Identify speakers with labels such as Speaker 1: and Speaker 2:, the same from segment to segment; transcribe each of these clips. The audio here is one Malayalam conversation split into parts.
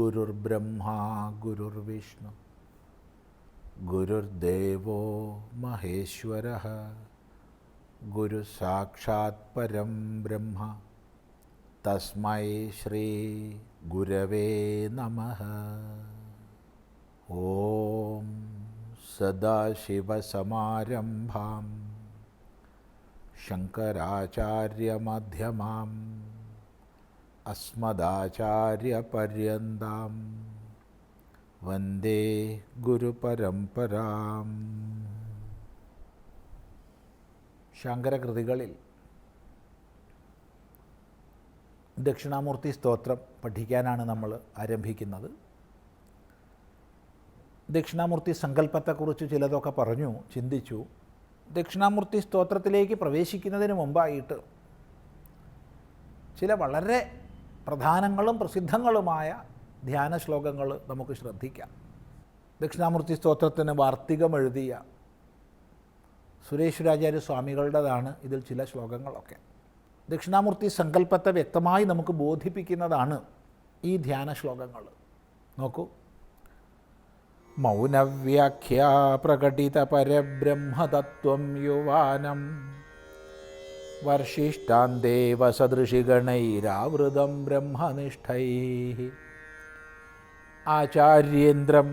Speaker 1: गुरुर्ब्रह्मा गुरुर्विष्णु गुरुर्देवो महेश्वरः गुरुसाक्षात् परं ब्रह्म गुरव नम ओ ॐ शंकराचार्य मध्यमा അസ്മദാചാര്യപര്യന്താം. വന്ദേ ഗുരുപരമ്പരാം. ശങ്കരകൃതികളിൽ ദക്ഷിണാമൂർത്തി സ്തോത്രം പഠിക്കാനാണ് നമ്മൾ ആരംഭിക്കുന്നത്. ദക്ഷിണാമൂർത്തി സങ്കല്പത്തെക്കുറിച്ച് ചിലതൊക്കെ പറഞ്ഞു ചിന്തിച്ചു. ദക്ഷിണാമൂർത്തി സ്തോത്രത്തിലേക്ക് പ്രവേശിക്കുന്നതിന് മുമ്പായിട്ട് ചില വളരെ പ്രധാനങ്ങളും പ്രസിദ്ധങ്ങളുമായ ധ്യാന ശ്ലോകങ്ങൾ നമുക്ക് ശ്രദ്ധിക്കാം. ദക്ഷിണാമൂർത്തി സ്തോത്രത്തിന് വാർത്തികം എഴുതിയ സുരേശ്വരാചാര്യ സ്വാമികളുടേതാണ് ഇതിൽ ചില ശ്ലോകങ്ങളൊക്കെ. ദക്ഷിണാമൂർത്തി സങ്കല്പത്തെ വ്യക്തമായി നമുക്ക് ബോധിപ്പിക്കുന്നതാണ് ഈ ധ്യാന ശ്ലോകങ്ങൾ. നോക്കൂ. മൗനവ്യാഖ്യാ പ്രകടിത പരബ്രഹ്മതത്വം യുവാനം വർഷിഷ്ടാന്തേവ സദൃശിഗണൈരാവൃതം ബ്രഹ്മനിഷ്ഠൈ ആചാര്യേന്ദ്രം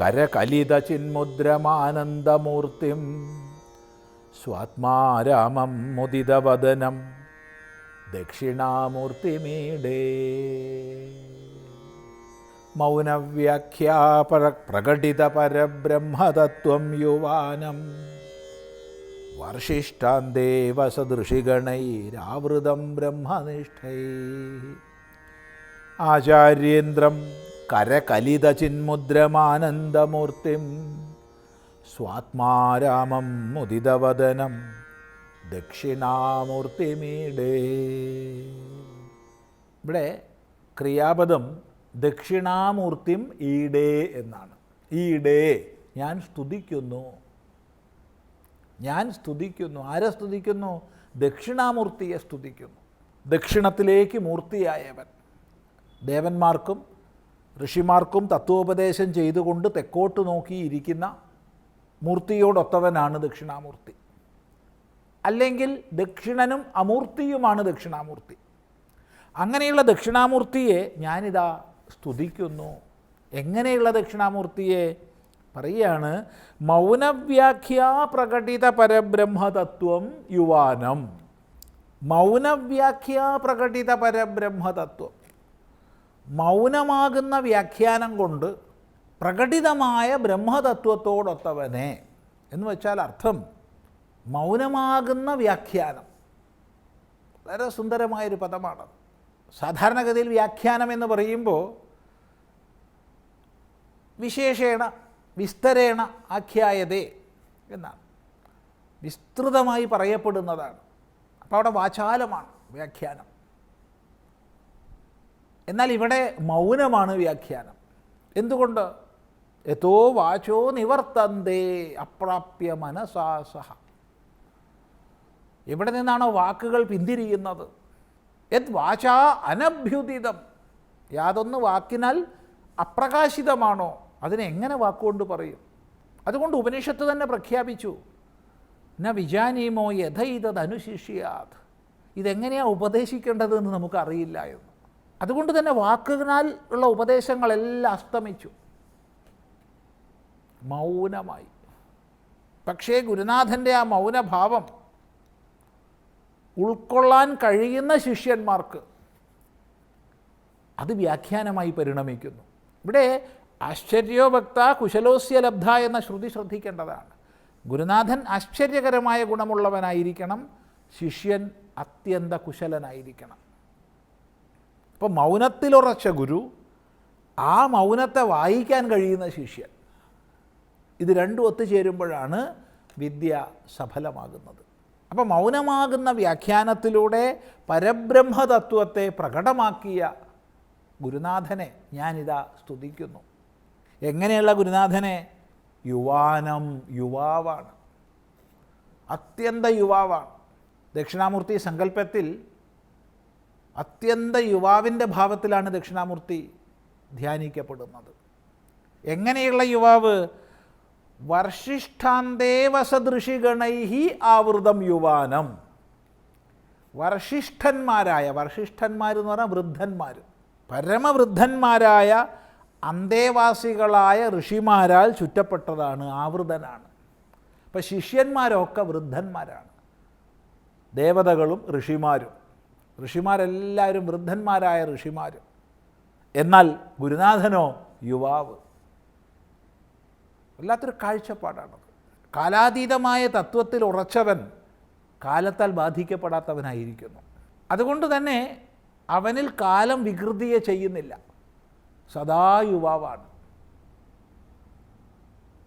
Speaker 1: കരകലിതചിന്മുദ്രമാനന്ദമൂർത്തിം സ്വാത്മാരാമം മുദിതവദനം ദക്ഷിണാമൂർത്തിമീടേ മൗനവ്യാഖ്യാ പര പ്രകടിത പരബ്രഹ്മതത്വം യുവാനം വർഷിഷ്ടാന്തേവ സദൃശിഗണൈരാവൃതം ബ്രഹ്മനിഷ്ഠൈ. ആചാര്യേന്ദ്രം കരകലിതചിന്മുദ്രമാനന്ദമൂർത്തിം. സ്വാത്മാരാമം മുദിതവദനം ദക്ഷിണാമൂർത്തിമീടേ. ഇവിടെ ക്രിയാപദം ദക്ഷിണാമൂർത്തിം ഈടേ എന്നാണ്. ഈടേ ഞാൻ സ്തുതിക്കുന്നു. ഞാൻ സ്തുതിക്കുന്നു. ആരെ സ്തുതിക്കുന്നു? ദക്ഷിണാമൂർത്തിയെ സ്തുതിക്കുന്നു. ദക്ഷിണത്തിലേക്ക് മൂർത്തിയായവൻ. ദേവന്മാർക്കും ഋഷിമാർക്കും തത്വോപദേശം ചെയ്തുകൊണ്ട് തെക്കോട്ട് നോക്കിയിരിക്കുന്ന മൂർത്തിയോടൊത്തവനാണ് ദക്ഷിണാമൂർത്തി. അല്ലെങ്കിൽ ദക്ഷിണനും അമൂർത്തിയുമാണ് ദക്ഷിണാമൂർത്തി. അങ്ങനെയുള്ള ദക്ഷിണാമൂർത്തിയെ ഞാനിതാ സ്തുതിക്കുന്നു. എങ്ങനെയുള്ള ദക്ഷിണാമൂർത്തിയെ? പറയുകയാണ് മൗനവ്യാഖ്യാ പ്രകടിത പരബ്രഹ്മതത്വം യുവാനം. മൗനവ്യാഖ്യാ പ്രകടിത പരബ്രഹ്മതത്വം. മൗനമാകുന്ന വ്യാഖ്യാനം കൊണ്ട് പ്രകടിതമായ ബ്രഹ്മതത്വത്തോടൊത്തവനെ എന്ന് വെച്ചാൽ അർത്ഥം മൗനമാകുന്ന വ്യാഖ്യാനം. വളരെ സുന്ദരമായൊരു പദമാണ്. സാധാരണഗതിയിൽ വ്യാഖ്യാനം എന്ന് പറയുമ്പോൾ വിശേഷേണ വിസ്തരേണ ആഖ്യായതേ എന്നാണ്. വിസ്തൃതമായി പറയപ്പെടുന്നതാണ്. അപ്പോൾ അവിടെ വാചാലമാണ് വ്യാഖ്യാനം. എന്നാൽ ഇവിടെ മൗനമാണ് വ്യാഖ്യാനം. എന്തുകൊണ്ട്? യഥോ വാചോ നിവർത്തന്തേ അപ്രാപ്യ മനസാ സഹ. എവിടെ നിന്നാണോ വാക്കുകൾ പിന്തിരിയുന്നത്? യത് വാചാ അനഭ്യുദിതം. യാതൊന്ന് വാക്കിനാൽ അപ്രകാശിതമാണോ? അതിനെ എങ്ങനെ വാക്കുകൊണ്ട് പറയും? അതുകൊണ്ട് ഉപനിഷത്ത് തന്നെ പ്രഖ്യാപിച്ചു. ന വിജാനീമോ യഥ ഇതത് അനുശിഷ്യാത് ഇതെങ്ങനെയാണ് ഉപദേശിക്കേണ്ടതെന്ന് നമുക്കറിയില്ല എന്ന്. അതുകൊണ്ട് തന്നെ വാക്കുകളാൽ ഉള്ള ഉപദേശങ്ങളെല്ലാം അസ്തമിച്ചു. മൗനമായി. പക്ഷേ ഗുരുനാഥന്റെ ആ മൗനഭാവം ഉൾക്കൊള്ളാൻ കഴിയുന്ന ശിഷ്യന്മാർക്ക് അത് വ്യാഖ്യാനമായി പരിണമിക്കുന്നു. ഇവിടെ ആശ്ചര്യോഭക്ത കുശലോസ്യ ലബ്ധ എന്ന ശ്രുതി ശ്രദ്ധിക്കേണ്ടതാണ്. ഗുരുനാഥൻ ആശ്ചര്യകരമായ ഗുണമുള്ളവനായിരിക്കണം ശിഷ്യൻ അത്യന്ത കുശലനായിരിക്കണം. അപ്പോൾ മൗനത്തിലുറച്ച ഗുരു ആ മൗനത്തെ വായിക്കാൻ കഴിയുന്ന ശിഷ്യൻ ഇത് രണ്ടും ഒത്തുചേരുമ്പോഴാണ് വിദ്യ സഫലമാകുന്നത്. അപ്പോൾ മൗനമാകുന്ന വ്യാഖ്യാനത്തിലൂടെ പരബ്രഹ്മതത്വത്തെ പ്രകടമാക്കിയ ഗുരുനാഥനെ ഞാനിതാ സ്തുതിക്കുന്നു. എങ്ങനെയുള്ള ഗുരുനാഥനെ? യുവാനം യുവാവാണ്. അത്യന്ത യുവാവാണ്. ദക്ഷിണാമൂർത്തി സങ്കല്പത്തിൽ അത്യന്ത യുവാവിന്റെ ഭാവത്തിലാണ് ദക്ഷിണാമൂർത്തി ധ്യാനിക്കപ്പെടുന്നത്. എങ്ങനെയുള്ള യുവാവ്? വർഷിഷ്ഠാന്തേവസദൃഷിഗണൈഹി ആവൃതം യുവാനം. വർഷിഷ്ഠന്മാരായ വർഷിഷ്ഠന്മാർ എന്ന് പറഞ്ഞാൽ വൃദ്ധന്മാർ പരമവൃദ്ധന്മാരായ അന്തേവാസികളായ ഋഷിമാരാൽ ചുറ്റപ്പെട്ടതാണ് ആവൃതനാണ്. അപ്പം ശിഷ്യന്മാരൊക്കെ വൃദ്ധന്മാരാണ്. ദേവതകളും ഋഷിമാരും. ഋഷിമാരെല്ലാവരും വൃദ്ധന്മാരായ ഋഷിമാരും. എന്നാൽ ഗുരുനാഥനോ യുവാവ്. വല്ലാത്തൊരു കാഴ്ചപ്പാടാണത് കാലാതീതമായ തത്വത്തിൽ ഉറച്ചവൻ കാലത്താൽ ബാധിക്കപ്പെടാത്തവനായിരിക്കുന്നു. അതുകൊണ്ട് തന്നെ അവനിൽ കാലം വികൃതിയെ ചെയ്യുന്നില്ല. സദാ യുവാവാണ്.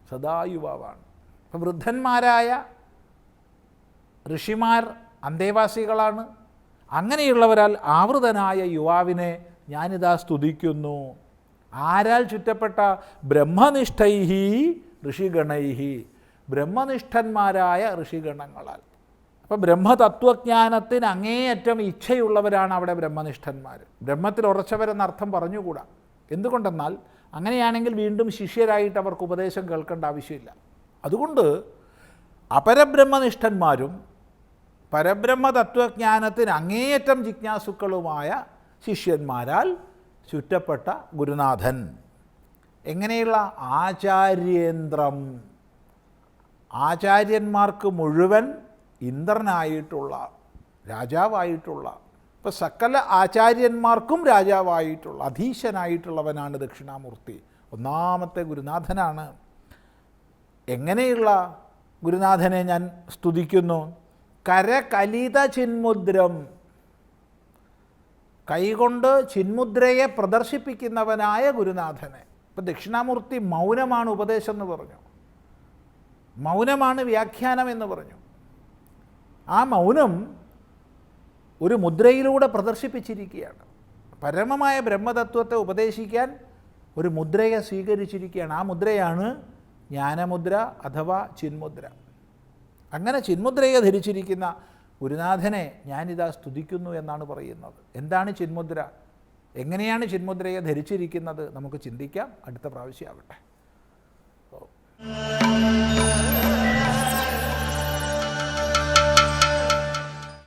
Speaker 1: സദാ യുവാവാണ്. അപ്പം വൃദ്ധന്മാരായ ഋഷിമാർ അന്തേവാസികളാണ്. അങ്ങനെയുള്ളവരാൽ ആവൃതനായ യുവാവിനെ ഞാനിതാ സ്തുതിക്കുന്നു. ആരാൽ ചുറ്റപ്പെട്ട ബ്രഹ്മനിഷ്ഠൈഹി ഋഷിഗണൈഹി. ബ്രഹ്മനിഷ്ഠന്മാരായ ഋഷിഗണങ്ങളാൽ. അപ്പം ബ്രഹ്മതത്വജ്ഞാനത്തിന് അങ്ങേയറ്റം ഇച്ഛയുള്ളവരാണ് അവിടെ ബ്രഹ്മനിഷ്ഠന്മാർ ബ്രഹ്മത്തിൽ ഉറച്ചവരെന്നർത്ഥം പറഞ്ഞുകൂടാ. എന്തുകൊണ്ടെന്നാൽ അങ്ങനെയാണെങ്കിൽ വീണ്ടും ശിഷ്യരായിട്ട് അവർക്ക് ഉപദേശം കേൾക്കേണ്ട ആവശ്യമില്ല. അതുകൊണ്ട് അപരബ്രഹ്മനിഷ്ഠന്മാരും പരബ്രഹ്മ തത്വജ്ഞാനത്തിന് അങ്ങേയറ്റം ജിജ്ഞാസുക്കളുമായ ശിഷ്യന്മാരാൽ ചുറ്റപ്പെട്ട ഗുരുനാഥൻ. എങ്ങനെയുള്ള ആചാര്യേന്ദ്രം? ആചാര്യന്മാർക്ക് മുഴുവൻ ഇന്ദ്രനായിട്ടുള്ള രാജാവായിട്ടുള്ള ഇപ്പോൾ സകല ആചാര്യന്മാർക്കും രാജാവായിട്ടുള്ള അധീശനായിട്ടുള്ളവനാണ് ദക്ഷിണാമൂർത്തി. ഒന്നാമത്തെ ഗുരുനാഥനാണ്. എങ്ങനെയുള്ള ഗുരുനാഥനെ ഞാൻ സ്തുതിക്കുന്നു? കരകലിത ചിന്മുദ്രം. കൈകൊണ്ട് ചിന്മുദ്രയെ പ്രദർശിപ്പിക്കുന്നവനായ ഗുരുനാഥനെ. ഇപ്പം ദക്ഷിണാമൂർത്തി മൗനമാണ് ഉപദേശം എന്ന് പറഞ്ഞു. മൗനമാണ് വ്യാഖ്യാനം എന്ന് പറഞ്ഞു. ആ മൗനം ഒരു മുദ്രയിലൂടെ പ്രദർശിപ്പിച്ചിരിക്കുകയാണ്. പരമമായ ബ്രഹ്മതത്വത്തെ ഉപദേശിക്കാൻ ഒരു മുദ്രയെ സ്വീകരിച്ചിരിക്കുകയാണ്. ആ മുദ്രയാണ് ജ്ഞാനമുദ്ര അഥവാ ചിന്മുദ്ര. അങ്ങനെ ചിന്മുദ്രയെ ധരിച്ചിരിക്കുന്ന ഗുരുനാഥനെ ഞാനിതാ സ്തുതിക്കുന്നു എന്നാണ് പറയുന്നത്. എന്താണ് ചിന്മുദ്ര? എങ്ങനെയാണ് ചിന്മുദ്രയെ ധരിച്ചിരിക്കുന്നത്? നമുക്ക് ചിന്തിക്കാം. അടുത്ത പ്രാവശ്യമാവട്ടെ ഓ.